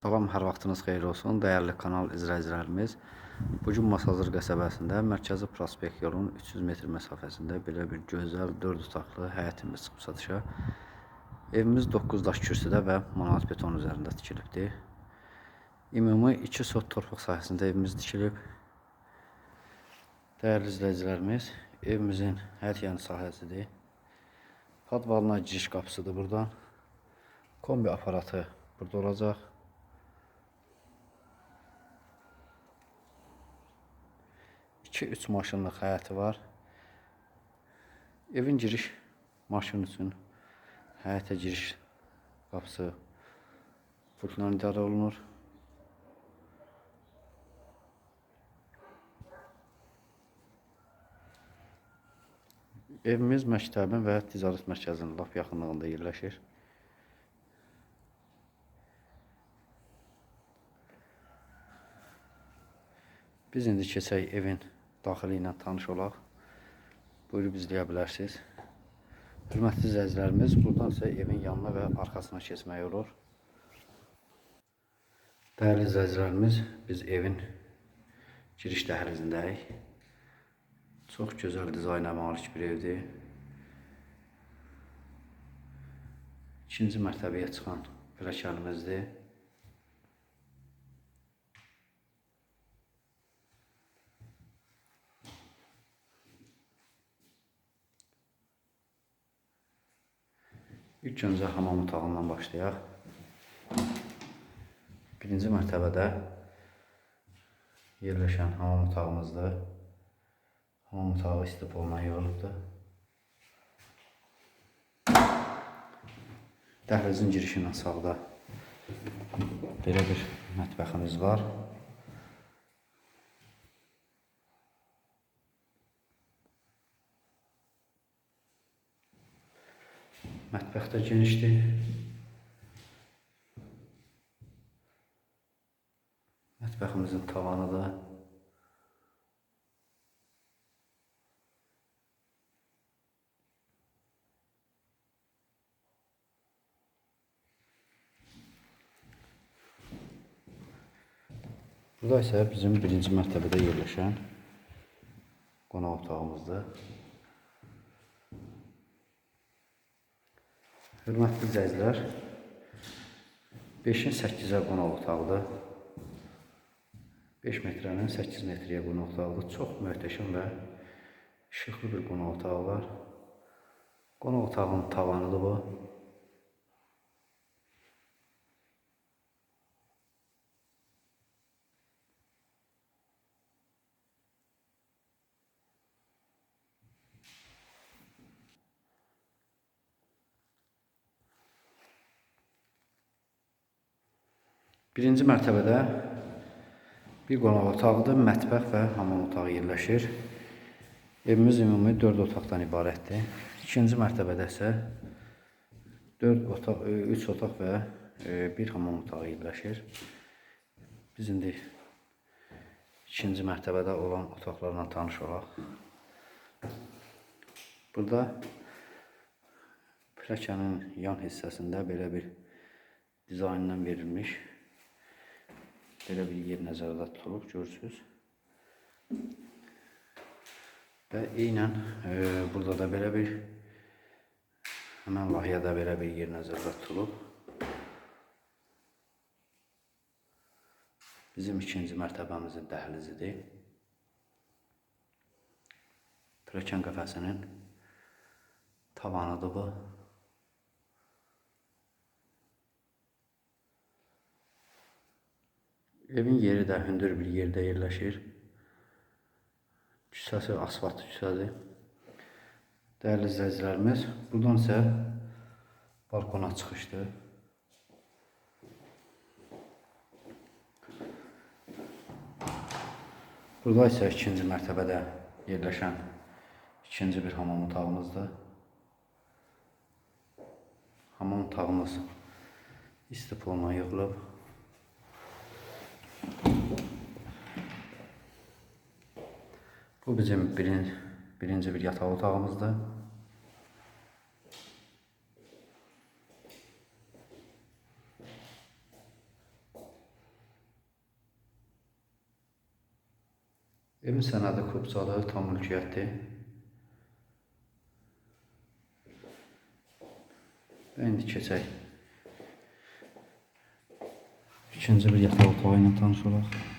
Salam, hər vaxtınız xeyir olsun, dəyərli kanal izləyicilərimiz. Bugün Masazır qəsəbəsində Mərkəzi Prospekt yolunun 300 metr məsafəsində belə bir gözəl 4 otaqlı həyətimiz çıxıb satışa. Evimiz 9 daş kürsüdə və monolit beton üzərində tikilibdir. Ümumi 2 sot torpaq sahəsində evimiz tikilib. Dəyərli izləyicilərimiz, evimizin hər yan sahəsidir. Podvalına giriş qapısıdır buradan. Kombi aparatı burada olacaq. 2-3 maşınlıq həyəti var. Evin giriş maşın üçün həyətə giriş qapısı pultla idarə olunur. Evimiz məktəbin və ticarət mərkəzinin lap yaxınlığında yerləşir. Biz indi keçək evin daxili ilə tanış olaq. Buyurub izləyə bilərsiniz. Hörmətli izləyicilərimiz, buradan isə evin yanına və arxasına keçmək olur. Dəyərli izləyicilərimiz, biz evin giriş dəhlizindəyik. Çox gözəl dizayna malik bir evdir. İkinci mərtəbəyə çıxan pilləkənimizdir. İlk öncə hamam otağından başlayaq. Birinci mərtəbədə yerləşən hamam otağımızdır. Hamam otağı istif olunan yığılıbdır. Dəhlizin girişindən sağda belə bir mətbəximiz var. Mətbəx də genişdir. Mətbəximizin tavanı da Burada isə bizim birinci mərtəbədə yerləşən qonaq otağımızdır. Hörmətli izləyicilər, 5-in 8-ə qonaq otağıdır. 5 metrənin 8 metrəyə qonaq otağıdır. Çox möhtəşəm və işıqlı bir qonaq otağı var. Qonaq otağının tavanıdır bu. Birinci mərtəbədə bir qonaq otağıdır, mətbəx və hamam otağı yerləşir. Evimiz ümumi 4 otaqdan ibarətdir. İkinci mərtəbədə isə 4 otaq, 3 otaq və bir hamam otağı yerləşir. Biz indi ikinci mərtəbədə olan otaqlarla tanış olaq. Burada pilləkənin yan hissəsində belə bir dizayndan verilmiş Belə bir yer nəzərdə tutulub, görürsünüz. Və eynən e, burada da belə bir həmən layihədə belə bir yer nəzərdə tutulub. Bizim ikinci mərtəbəmizin dəhlizidir. Pilləkən qəfəsinin tavanıdır bu. Evin yeri də hündür bir yerdə yerləşir. Küçəsi asfalt küçədir. Dəyərli izləyicilərimiz, buradan isə balkona çıxışdır. Burada isə ikinci mərtəbədə yerləşən ikinci bir hamam otağımızdır. Hamam otağımız istifoluna yığılıb. Bu bizim birinci, birinci bir yataq otağımızdır. Evin sənədi Kubsalı tam mülkiyyətdir. Və indi keçək. İkinci bir yataq otağı ilə tanış olaq.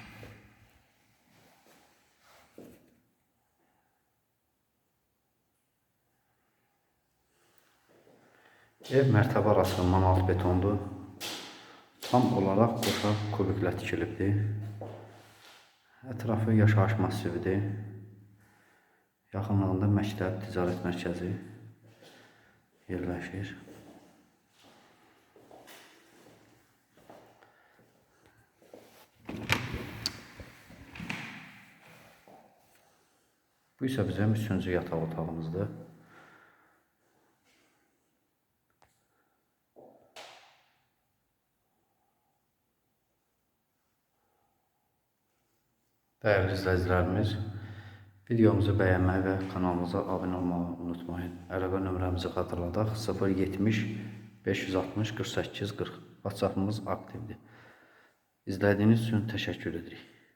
Ev mərtəbə arası manalt betondur. Tam olaraq qoşa kubiklə tikilibdir. Ətrafı yaşayış massividir. Yaxınlığında məktəb, ticarət mərkəzi yerləşir. Bu isə bizim üçüncü yataq otağımızdır. Değerli izləyicilərimiz, videomuzu bəyənməyi və kanalımıza abunə olmağı unutmayın. Əlaqə nömrəmizi xatırladaq: 070 560 48 40. WhatsApp'ımız aktivdir. İzlədiyiniz üçün təşəkkür edirik.